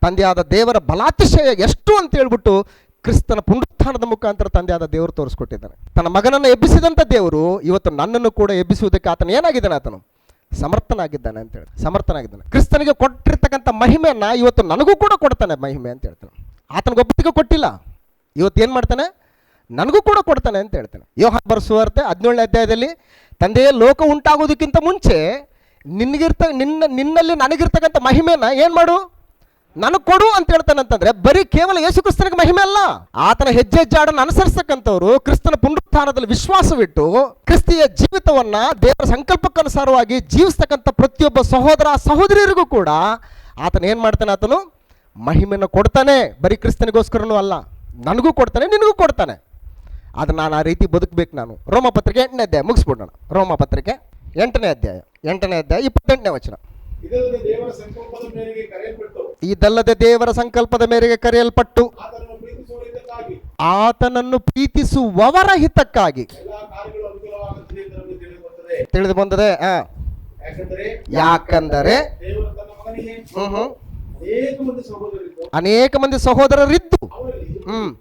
Speaker 1: ತಂದೆಯಾದ ದೇವರ ಬಲಾತಿಶಯ ಎಷ್ಟು ಅಂತ ಹೇಳ್ಬಿಟ್ಟು ಕ್ರಿಸ್ತನ ಪುನರುತ್ಥಾನದ ಮುಖಾಂತರ ತಂದೆಯಾದ ದೇವರು ತೋರಿಸ್ಕೊಟ್ಟಿದ್ದಾನೆ ತನ್ನ ಮಗನನ್ನು ಎಬ್ಬಿಸಿದಂಥ ದೇವರು ಇವತ್ತು ನನ್ನನ್ನು ಕೂಡ ಎಬ್ಬಿಸುವುದಕ್ಕೆ ಆತನ ಏನಾಗಿದ್ದಾನೆ ಆತನು? ಸಮರ್ಥನಾಗಿದ್ದಾನೆ ಅಂತ ಹೇಳಿ ಸಮರ್ಥನಾಗಿದ್ದಾನೆ. ಕ್ರಿಸ್ತನಿಗೆ ಕೊಟ್ಟಿರ್ತಕ್ಕಂಥ ಮಹಿಮೆಯನ್ನು ಇವತ್ತು ನನಗೂ ಕೂಡ ಕೊಡ್ತಾನೆ ಮಹಿಮೆ ಅಂತ ಹೇಳ್ತಾನೆ. ಆತನಿಗೊಬ್ಬತ್ತಿಗೆ ಕೊಟ್ಟಿಲ್ಲ. ಇವತ್ತು ಏನು ಮಾಡ್ತಾನೆ? ನನಗೂ ಕೂಡ ಕೊಡ್ತಾನೆ ಅಂತ ಹೇಳ್ತಾನೆ. ಯೋಹ ಬರೆಸುವಾರ್ತೆ ಹದಿನೇಳನೇ ಅಧ್ಯಾಯದಲ್ಲಿ ತಂದೆಯ ಲೋಕ ಉಂಟಾಗೋದಕ್ಕಿಂತ ಮುಂಚೆ ನಿನಗಿರ್ತ ನಿನ್ನ ನಿನ್ನಲ್ಲಿ ನನಗಿರ್ತಕ್ಕಂಥ ಮಹಿಮೆಯನ್ನು ಏನು ಮಾಡು? ನನಗೆ ಕೊಡು ಅಂತ ಹೇಳ್ತಾನೆ ಅಂತಂದ್ರೆ, ಬರೀ ಕೇವಲ ಯೇಸು ಕ್ರಿಸ್ತನಿಗೆ ಮಹಿಮೆ ಅಲ್ಲ. ಆತನ ಹೆಜ್ಜೆ ಹೆಜ್ಜಾಡನ್ನು ಅನುಸರಿಸತಕ್ಕಂಥವ್ರು ಕ್ರಿಸ್ತನ ಪುನರುತ್ಥಾನದಲ್ಲಿ ವಿಶ್ವಾಸವಿಟ್ಟು, ಕ್ರಿಸ್ತಿಯ ಜೀವಿತವನ್ನ ದೇವರ ಸಂಕಲ್ಪಕ್ಕನುಸಾರವಾಗಿ ಜೀವಿಸ್ತಕ್ಕಂಥ ಪ್ರತಿಯೊಬ್ಬ ಸಹೋದರ ಸಹೋದರಿಯರಿಗೂ ಕೂಡ ಆತನ ಏನು ಮಾಡ್ತಾನೆ ಆತನು? ಮಹಿಮೆಯನ್ನು ಕೊಡ್ತಾನೆ. ಬರೀ ಕ್ರಿಸ್ತನಿಗೋಸ್ಕರನೂ ಅಲ್ಲ. ನನಗೂ ಕೊಡ್ತಾನೆ, ನಿನಗೂ ಕೊಡ್ತಾನೆ. ಅದು ನಾನು ಆ ರೀತಿ ಬದುಕಬೇಕು ನಾನು. ರೋಮ ಪತ್ರಿಕೆ ಎಂಟನೇ ಅಧ್ಯಾಯ, ಮುಗಿಸ್ಬಿಡೋಣ. ರೋಮ ಪತ್ರಿಕೆ ಎಂಟನೇ ಅಧ್ಯಾಯ ಎಂಟನೇ ಅಧ್ಯಾಯ ಇಪ್ಪತ್ತೆಂಟನೇ ವಚನ.
Speaker 2: ಇದಲ್ಲದೆ ದೇವರ ಸಂಕಲ್ಪದ ಮೇರೆಗೆ ಕರೆಯಲ್ಪಟ್ಟು.
Speaker 1: ಇದಲ್ಲದೆ ದೇವರ ಸಂಕಲ್ಪದ ಮೇರೆಗೆ ಕರೆಯಲ್ಪಟ್ಟು.
Speaker 2: ಆತನನ್ನು
Speaker 1: ಪ್ರೀತಿಸುವವರ ಹಿತಕ್ಕಾಗಿ.
Speaker 2: ತಿಳಿದು
Speaker 1: ಬಂದದೆ.
Speaker 2: ಯಾಕಂದರೆ ಅನೇಕ ಮಂದಿ ಸಹೋದರರಿದ್ದು.
Speaker 1: ಹ್ಮ್.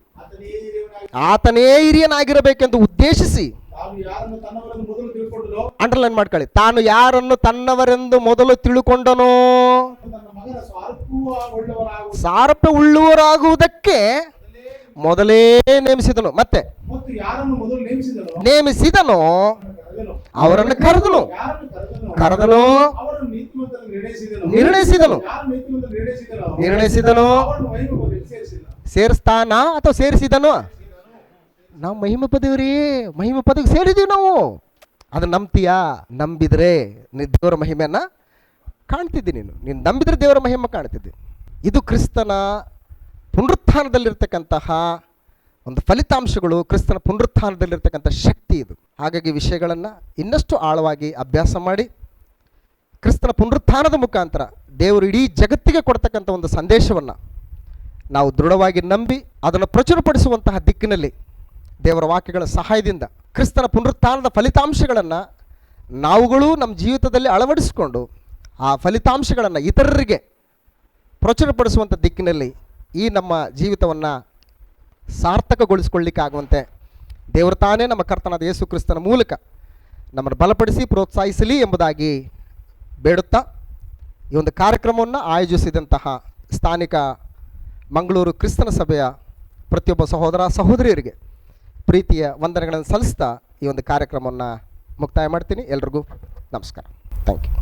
Speaker 2: ಆತನೇ
Speaker 1: ಹಿರಿಯನಾಗಿರಬೇಕೆಂದು ಉದ್ದೇಶಿಸಿ. ಅಂಡರ್ಲೈನ್ ಮಾಡ್ಕೊಳ್ಳಿ. ತಾನು ಯಾರನ್ನು ತನ್ನವರೆಂದು ಮೊದಲು ತಿಳುಕೊಂಡನೋ? ಸಾರಪ್ಯ ಉಳ್ಳುವರಾಗುವುದಕ್ಕೆ ಮೊದಲೇ ನೇಮಿಸಿದನು. ಮತ್ತೆ
Speaker 2: ನೇಮಿಸಿದನೋ?
Speaker 1: ಅವರನ್ನು ಕರೆದನು.
Speaker 2: ಕರೆದನು? ನಿರ್ಣಯಿಸಿದನು?
Speaker 1: ನಿರ್ಣಯಿಸಿದನು. ಸೇರಿಸ್ತಾನ ಅಥವಾ ಸೇರಿಸಿದನು? ನಾವು ಮಹಿಮೆ ಪದವಿ ಮಹಿಮೆ ಪದವಿ ಸೇರಿದೀವಿ ನಾವು. ಅದನ್ನ ನಂಬ್ತೀಯಾ? ನಂಬಿದ್ರೆ ನೀ ದೇವರ ಮಹಿಮೆಯನ್ನ ಕಾಣ್ತಿದ್ದಿ ನೀನು. ನೀನು ನಂಬಿದ್ರೆ ದೇವರ ಮಹಿಮೆ ಕಾಣ್ತಿದ್ದಿ. ಇದು ಕ್ರಿಸ್ತನ ಪುನರುತ್ಥಾನದಲ್ಲಿರ್ತಕ್ಕಂತಹ ಒಂದು ಫಲಿತಾಂಶಗಳು, ಕ್ರಿಸ್ತನ ಪುನರುತ್ಥಾನದಲ್ಲಿರ್ತಕ್ಕಂಥ ಶಕ್ತಿ ಇದು. ಹಾಗಾಗಿ ವಿಷಯಗಳನ್ನು ಇನ್ನಷ್ಟು ಆಳವಾಗಿ ಅಭ್ಯಾಸ ಮಾಡಿ, ಕ್ರಿಸ್ತನ ಪುನರುತ್ಥಾನದ ಮುಖಾಂತರ ದೇವರು ಇಡೀ ಜಗತ್ತಿಗೆ ಕೊಡ್ತಕ್ಕಂಥ ಒಂದು ಸಂದೇಶವನ್ನು ನಾವು ದೃಢವಾಗಿ ನಂಬಿ, ಅದನ್ನು ಪ್ರಚುರಪಡಿಸುವಂತಹ ದಿಕ್ಕಿನಲ್ಲಿ ದೇವರ ವಾಕ್ಯಗಳ ಸಹಾಯದಿಂದ ಕ್ರಿಸ್ತನ ಪುನರುತ್ಥಾನದ ಫಲಿತಾಂಶಗಳನ್ನು ನಾವುಗಳು ನಮ್ಮ ಜೀವಿತದಲ್ಲಿ ಅಳವಡಿಸಿಕೊಂಡು ಆ ಫಲಿತಾಂಶಗಳನ್ನು ಇತರರಿಗೆ ಪ್ರಚುರಪಡಿಸುವಂಥ ದಿಕ್ಕಿನಲ್ಲಿ ಈ ನಮ್ಮ ಜೀವಿತವನ್ನು ಸಾರ್ಥಕಗೊಳಿಸಿಕೊಳ್ಳಿಕ್ಕಾಗುವಂತೆ ದೇವರು ತಾನೇ ನಮ್ಮ ಕರ್ತನಾದ ಯೇಸು ಕ್ರಿಸ್ತನ ಮೂಲಕ ನಮ್ಮನ್ನು ಬಲಪಡಿಸಿ ಪ್ರೋತ್ಸಾಹಿಸಲಿ ಎಂಬುದಾಗಿ ಬೇಡುತ್ತಾ ಈ ಒಂದು ಕಾರ್ಯಕ್ರಮವನ್ನು ಆಯೋಜಿಸಿದಂತಹ ಸ್ಥಾನಿಕ ಮಂಗಳೂರು ಕ್ರಿಸ್ತನ ಸಭೆಯ ಪ್ರತಿಯೊಬ್ಬ ಸಹೋದರ ಸಹೋದರಿಯರಿಗೆ ಪ್ರೀತಿಯ ವಂದನೆಗಳನ್ನು ಸಲ್ಲಿಸ್ತಾ ಈ ಒಂದು ಕಾರ್ಯಕ್ರಮವನ್ನು ಮುಕ್ತಾಯ ಮಾಡ್ತೀನಿ. ಎಲ್ರಿಗೂ ನಮಸ್ಕಾರ. Thank you